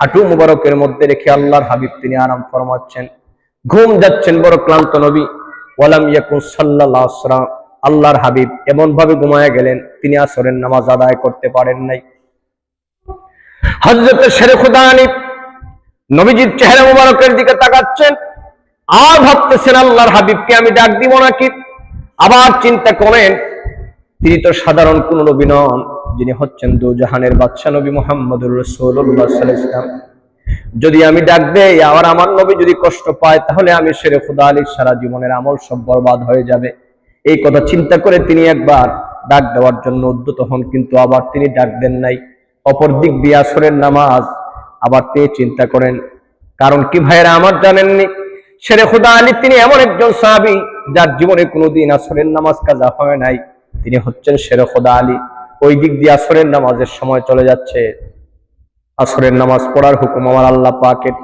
হাঁটু মুবারকের মধ্যে রেখে আল্লাহর হাবিব তিনি আরাম ফরমাচ্ছেন। ঘুম যাচ্ছেন বড় ক্লান্ত নবী। ওয়ালাম ইয়াকুন ওয়াসাল্লাম। আল্লাহর হাবিব এমন ভাবে ঘুমায়া গেলেন, তিনি আসরের নামাজ আদায় করতে পারেন নাই। শেরে নবীজির চেহারা মুবারকের দিকে তাকাচ্ছেন। আর ভাবতেছেন, আল্লাহর হাবিবকে আমি ডাক দিব নাকি? আবার চিন্তা করেন, তিনি তো সাধারণ কোন নবী নন। যিনি হচ্ছেন দু জাহানের বাদশাহ নবী মোহাম্মদুর ইসলাম যদি আমি ডাক দেই আর আমার নবী যদি কষ্ট পায়, তাহলে আমি শেরে খুদা আলীর সারা জীবনের আমল সব বরবাদ হয়ে যাবে। এই কথা চিন্তা করে তিনি একবার ডাক দেওয়ার জন্য উদ্যত হন, কিন্তু আবার তিনি ডাক দেন নাই। অপর দিক দিয়ে আসরের নামাজ আবার তিনি চিন্তা করেন, কারণ কি ভাইয়েরা আমার জানেননি? শেরে খুদা আলী তিনি এমন একজন সাহাবি যার জীবনে কোনোদিন আসরের নামাজ কাজা হয় নাই। তিনি হচ্ছেন শেরে খুদা আলী। ওই দিক দিয়ে আসরের নামাজের সময় চলে যাচ্ছে। আসরের নামাজ পড়ার হুকুম আমার আল্লাহ পাকের।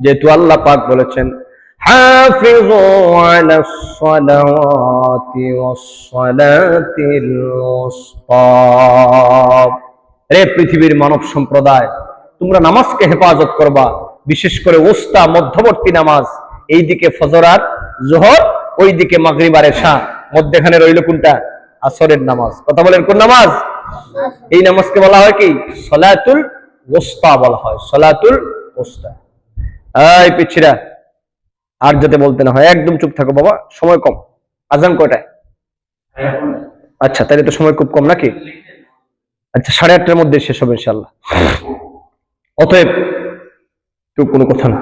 যেহেতু আল্লাহ পাক বলেছেন রে পৃথিবীর মানব সম্প্রদায়, তোমরা নামাজকে হেফাজত করবা, বিশেষ করে ওস্তা মধ্যবর্তী নামাজ। এই দিকে ফজর আর জোহর ওই দিকে মাগরিব আর এশা। মধ্যখানে রইল কোনটা? আসরের নামাজ। কথা বলেন কোন নামাজ? এই নামাজকে বলা হয় কি? সলাতুল ওস্তা বলা হয়। সলাতুল ওস্তা এই পিছিরা আর যাতে বলতে না হয়, একদম চুপ থাকো বাবা, সময় কম। আজান কয়টায়? আচ্ছা তাহলে তো সময় খুব কম নাকি? আচ্ছা সাড়ে আটটার মধ্যে শেষ হবে ইনশাল্লাহ অতএব কেউ কোনো কথা না,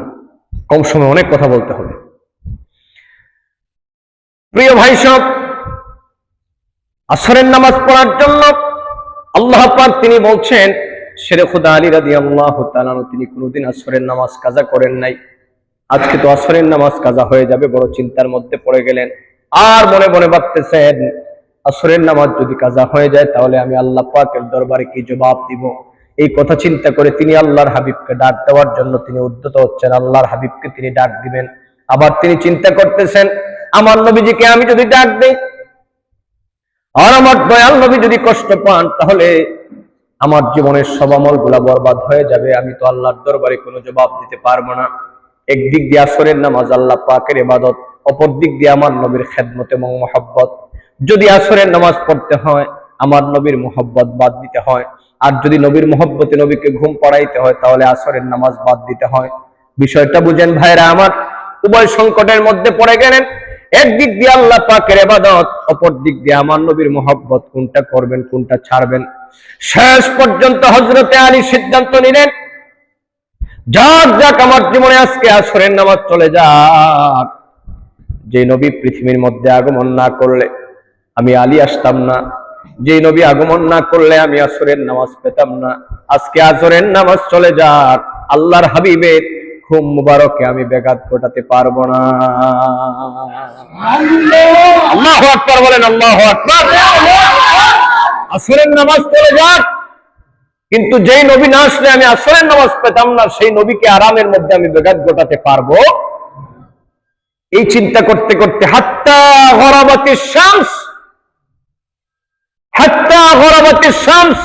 কম সময় অনেক কথা বলতে হবে। প্রিয় ভাই সব আসরের নামাজ পড়ার জন্য আল্লাহ পাক তিনি বলছেন, শেরে খুদা আলী রাদি আল্লাহ তিনি কোনোদিন আসরের নামাজ কাজা করেন নাই। আজকে তো আসরের নামাজ কাজা হয়ে যাবে, বড় চিন্তার মধ্যে পড়ে গেলেন। আর মনে মনে ভাবতেছেন, আসরের নামাজ যদি কাজা হয়ে যায়, তাহলে আমি আল্লাহ পাকের দরবারে কি জবাব দিব? এই কথা চিন্তা করে তিনি আল্লাহর হাবিবকে ডাক দেওয়ার জন্য তিনি উদ্যত হচ্ছেন, আল্লাহর হাবিবকে তিনি ডাক দিবেন। আবার তিনি চিন্তা করতেছেন, আমার নবীজিকে আমি যদি ডাক দেই আর আমার দয়াল নবী যদি কষ্ট পান, তাহলে আমার জীবনের সব আমলগুলা বরবাদ হয়ে যাবে। আমি তো আল্লাহর দরবারে কোনো জবাব দিতে পারব না। একদিক দিয়ে আসরের নামাজ আল্লাহ পাকের ইবাদত, অপর দিক দিয়ে আমার নবীর খেদমত এবং মহাব্বত। যদি আসরের নামাজ পড়তে হয়, আমার নবীর মোহব্বত বাদ দিতে হয়। আর যদি নবীর মোহব্বতে নবীকে ঘুম পড়াইতে হয়, তাহলে আসরের নামাজ বাদ দিতে হয়। বিষয়টা বুঝেন ভাইরা আমার। উভয় সংকটের মধ্যে পড়ে গেলেন। একদিক দিয়ে আল্লাহ পাকের এবাদত অপর দিক দিয়ে আমার নবীর মোহব্বত, কোনটা করবেন, কোনটা ছাড়বেন। শেষ পর্যন্ত হজরতে আলী সিদ্ধান্ত নিলেন যাক যাক আমার জীবনে আজকে আসরের নামাজ চলে যাক। যে নবী পৃথিবীর মধ্যে আগমন না করলে আমি আলী আসতাম না, যে নবী আগমন না করলে আমি আসরের নামাজ পেতাম না। আজকে আসরের নামাজ চলে যাক, আল্লাহর হাবিবের খুব মুবারকে আমি বেগাত ঘটাতে পারব না। আল্লাহ আকবার বলেন, আল্লাহ আসরের নামাজ চলে যাক। কিন্তু যেই নবী না আসলে আমি আসরের নামাজ পেতাম না, সেই নবীকে আরামের মধ্যে আমি বেগাত ঘটাতে পারব। এই চিন্তা করতে করতে হাত্তা গরাবাতি শামস, হাত্তা গরাবাতি শামস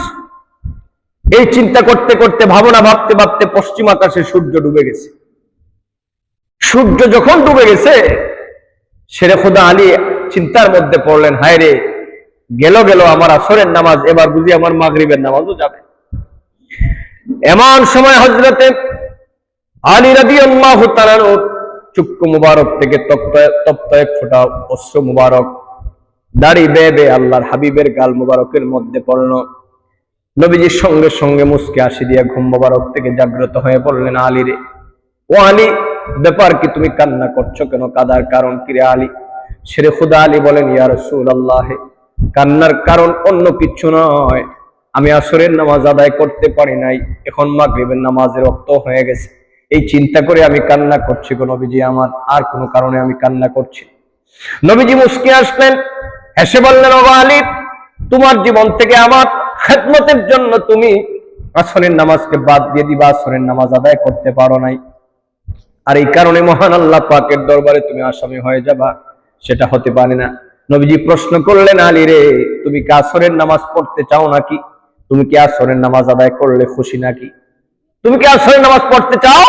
এই চিন্তা করতে করতে, ভাবনা ভাবতে ভাবতে পশ্চিম আকাশে সূর্য ডুবে গেছে। সূর্য যখন ডুবে গেছে, সেরে খোদা আলী চিন্তার মধ্যে পড়লেন, হায় রে, গেল গেল আমার আসরের নামাজ, এবার বুঝি আমার মাগরিবের নামাজও যাবে। এমন সময় হজরতে আলী রাদি আল্লাহ চুক্কু মুবারক থেকে তপ্ত এক ফোঁটা অশ্র মুবারক, দাড়ি বেয়ে বেয়ে আল্লাহর হাবিবের গাল মুবারকের মধ্যে পড়ল। নবীজির সঙ্গে সঙ্গে মুসকে আসি দিয়ে ঘুম মুবারক থেকে জাগ্রত হয়ে পড়লেন আলী রে, ও আলী, ব্যাপার কি তুমি কান্না করছ কেন? কাদার কারণ কি রে আলী? সেরে খুদা আলী বলেন, ইয়া রসুল আল্লাহ কান্নার কারণ অন্য কিছু নয়। আমি আসরের নামাজ আদায় করতে পারি নাই। এখন মাগরিবের নামাজের রক্ত হয়ে গেছে। এই চিন্তা করে আমি কান্না করছি গো নবীজি আমার। আর কোনো কারণে আমি কান্না করছি নবীজি মুসকে আসলেন হেসে বললেন ও আলী, তোমার জীবন থেকে আমার খেদমতের জন্য তুমি আসরের নামাজকে বাদ দিয়ে দিবা, আসরের নামাজ আদায় করতে পারো নাই। আর এই কারণে মহান আল্লাহ পাকের দরবারে তুমি আসামি হয়ে যাবা, সেটা হতে পারে না। নবীজি প্রশ্ন করলেন, আলী রে, তুমি কি আসরের নামাজ পড়তে চাও নাকি? তুমি কি আসরের নামাজ আদায় করলে খুশি নাকি? তুমি কি আসরের নামাজ পড়তে চাও?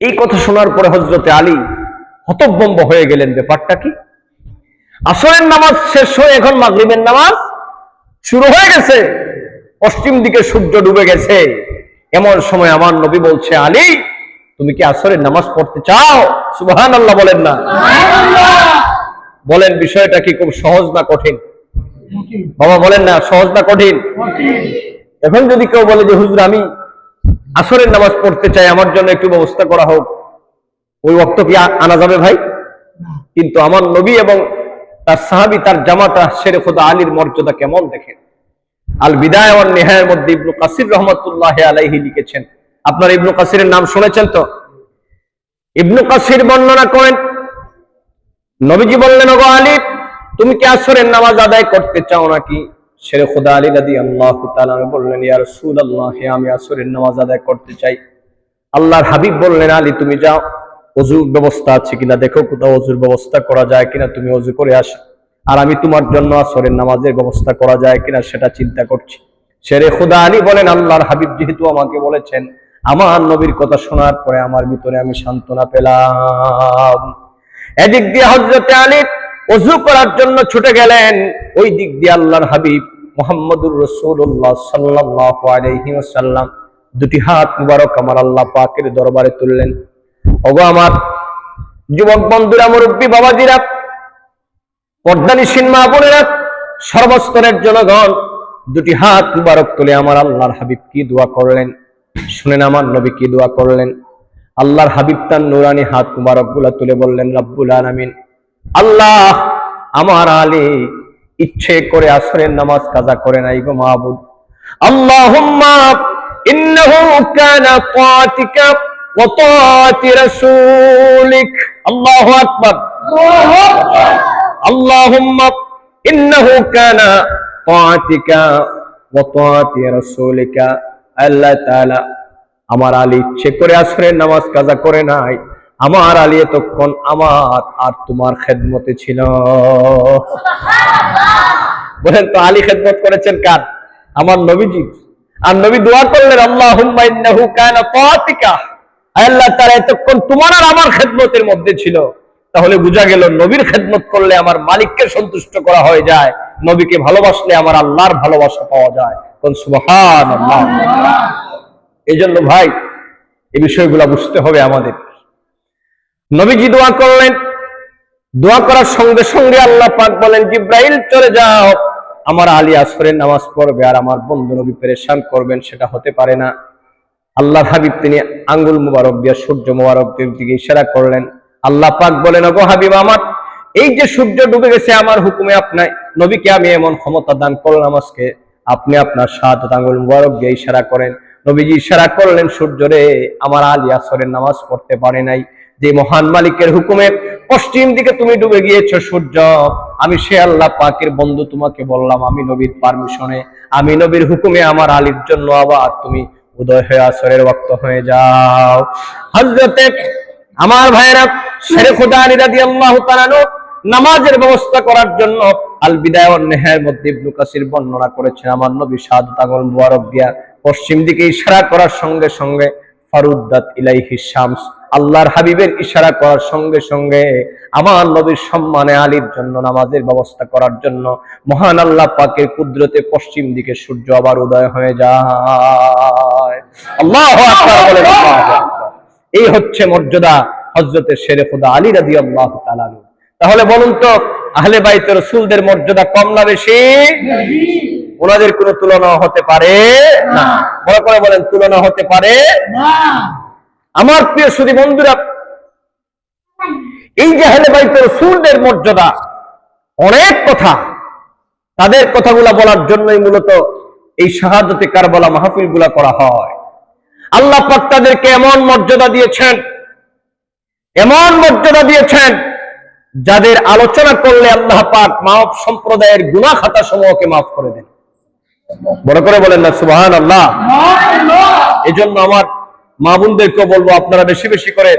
এই কথা শোনার পরে হজরতে আলী হতভম্ব হয়ে গেলেন, ব্যাপারটা কি? আসরের নামাজ শেষ হয়ে এখন মাগরিবের নামাজ শুরু হয়ে গেছে। পশ্চিম দিকে সূর্য ডুবে গেছে। এমন সময় আমার নবী বলছে আলী তুমি কি আসরের নামাজ পড়তে চাও? সুবহান আল্লাহ বলেন না। বলেন বিষয়টা কি খুব সহজ না কঠিন? বাবা বলেন না সহজ না কঠিন? এখন যদি কেউ বলে যে হুজুর আমি আসরের নামাজ পড়তে চাই আমার জন্য একটু ব্যবস্থা করা হোক। ওই অক্ত কি আনা যাবে ভাই? কিন্তু আমার নবী এবং তার সাহাবি, তার জামাতা শেরে খোদা আলীর মর্যাদা কেমন দেখেন? আল বিদায় ওয়ান নেহায়ের মধ্যে ইবনু কাসির রহমতুল্লাহ আলাইহি লিখেছেন। আপনার ইবনু কাসিরের নাম শুনেছেন তো? ইবনু কাসির বর্ণনা করেন, নবীজি বললেন, ওগো আলী, তুমি কি আসরের নামাজ আদায় করতে চাও নাকি? শেরে খোদা আলী রাদি আল্লাহ বললেন, ইয়া রাসূলুল্লাহ আমি আসরের নামাজ আদায় করতে চাই। আল্লাহর হাবিব বললেন, আলী, তুমি যাও। অজুর ব্যবস্থা আছে কিনা, দেখো কোথাও অজুর ব্যবস্থা করা যায় কিনা, তুমি অজু করে আসো। আর আমি তোমার জন্য আসরের নামাজের ব্যবস্থা করা যায় কিনা সেটা চিন্তা করছি। শেরে খুদা আলী বলেন, আল্লাহর হাবিব যেহেতু আমাকে বলেছেন, আমার নবীর কথা শোনার পরে আমার ভিতরে আমি সান্ত্বনা পেলাম। এদিক দিয়ে হজরতে আলী অজু করার জন্য ছুটে গেলেন, ওই দিক দিয়ে আল্লাহর হাবিব মোহাম্মদুর রসুল্লাহ সাল্লাহ আলহি ওসাল্লাম দুটি হাত মুবারক আমার আল্লাহ পাকের দরবারে তুললেন। ওগো আমার যুবক বন্ধুরা, মুরব্বী বাবাজিরা পর্দানিসীন মা বোনেরা, সর্বস্তরের জনগণ, দুটি হাত মুবারক তুলে আমার আল্লাহর হাবিব কি দোয়া করলেন? শুনেন আমার নবী কি দোয়া করলেন? আল্লাহর হাবিব তার নুরানি হাত মুবারকগুলা তুলে বললেন, রব্বুল আলামিন, আল্লাহ আমার আলী ইচ্ছে করে আসরের নামাজ কাজা করে নাই গো মাহবুদ আল্লাহুম্মা ইন্নাহু কানা আল্লাহু আকবার। আল্লাহ তাআলা আমার আলী ইচ্ছে করে আসরের নামাজ কাজা করে নাই। আমার আলী এতক্ষণ আমার আর তোমার খেদমতে ছিল। বলেন তো আলী খেদমত করেছেন কার? আমার নবীজি। আর নবী দোয়া করলেন আল্লাহ ইন্নাহু কানা তাআতিকা আল্লাহ তাআলা, এতক্ষণ তোমার আর আমার খেদমতের মধ্যে ছিল। তাহলে বোঝা গেল, নবীর খেদমত করলে আমার মালিককে সন্তুষ্ট করা হয়ে যায়, নবীকে ভালোবাসলে আমার আল্লাহর ভালোবাসা পাওয়া যায়। সুবহান এই জন্য ভাই, এই বিষয়গুলো বুঝতে হবে আমাদের। নবীজি দোয়া করলেন। দোয়া করার সঙ্গে সঙ্গে আল্লাহ পাক বলেন, জিব্রাইল, চলে যাও। আমার আলী আসরের নামাজ পড়বে আর আমার বন্ধু নবী পেরেশান করবেন, সেটা হতে পারে না। আল্লাহর হাবিব তিনি আঙ্গুল মুবারক দিয়ে, সূর্য মুবারক দিকে ইশারা করলেন। আল্লাহ পাক বলেন, ওগো হাবিব আমার, এই যে সূর্য ডুবে গেছে, আমার হুকুমে আপনার, নবীকে আমি এমন ক্ষমতা দান করলাম আজকে, আপনি আপনার সাত আঙ্গুল মুবারক দিয়ে ইশারা করেন। নবীজি ইশারা করলেন সূর্যরে আমার আলী আসরের নামাজ পড়তে পারে নাই। যে মহান মালিকের হুকুমে পশ্চিম দিকে তুমি ডুবে গিয়েছো, সূর্য, আমি সে আল্লাহ পাকের বন্ধু তোমাকে বললাম, আমি নবীর পারমিশনে, আমি নবীর হুকুমে আমার আলীর জন্য আবার তুমি উদয় হয়ে আসরের ওয়াক্ত হয়ে যাও। হজরতে আমার ভাইরা শেরে খুদা আলী রাদিয়াল্লাহু তাআলা নামাজের ব্যবস্থা করার জন্য আল বিদায় নেহার মধ্যে ইবনু কাসির বর্ণনা করেছেন, আমার নবী শাহাদাত আঙ্গুল মুবারক দিয়া পশ্চিম দিকে ইশারা করার সঙ্গে সঙ্গে ফারুদ্দাত ইলাইহি শামস, আল্লাহর হাবিবের ইশারা করার সঙ্গে সঙ্গে আমার নবীর সম্মানে আলীর জন্য নামাজের ব্যবস্থা করার জন্য মহান আল্লাহ পাকের কুদরতে পশ্চিম দিকে সূর্য আবার উদয় হয়ে যায়। আল্লাহু বলেন এই হচ্ছে মর্যাদা হজরতের শেরে খুদা আলী রাদি আল্লাহ তাহলে বলুন তো আহলে বাইতে রসুলদের মর্যাদা কম না বেশি? ওনাদের কোনো তুলনা হতে পারে না। বড় করে বলেন তুলনা হতে পারে আমার প্রিয় সুদী বন্ধুরা এই যে আহলে বাইতে রসুলদের মর্যাদা অনেক কথা তাদের কথাগুলা বলার জন্যই মূলত এই শাহাদতে কারবালা মাহফিলগুলা করা হয়। আল্লাহ পাক তাদেরকে এমন মর্যাদা দিয়েছেন এমন মর্যাদা দিয়েছেন যাদের আলোচনা করলে আল্লাহ পাক মানব সম্প্রদায়ের গুণা খাতা সমূহকে মাফ করে দেন। বড় করে বলেন না সুবাহান আল্লাহ এই জন্য আমার মা বোনদেরকে বলব আপনারা বেশি বেশি করে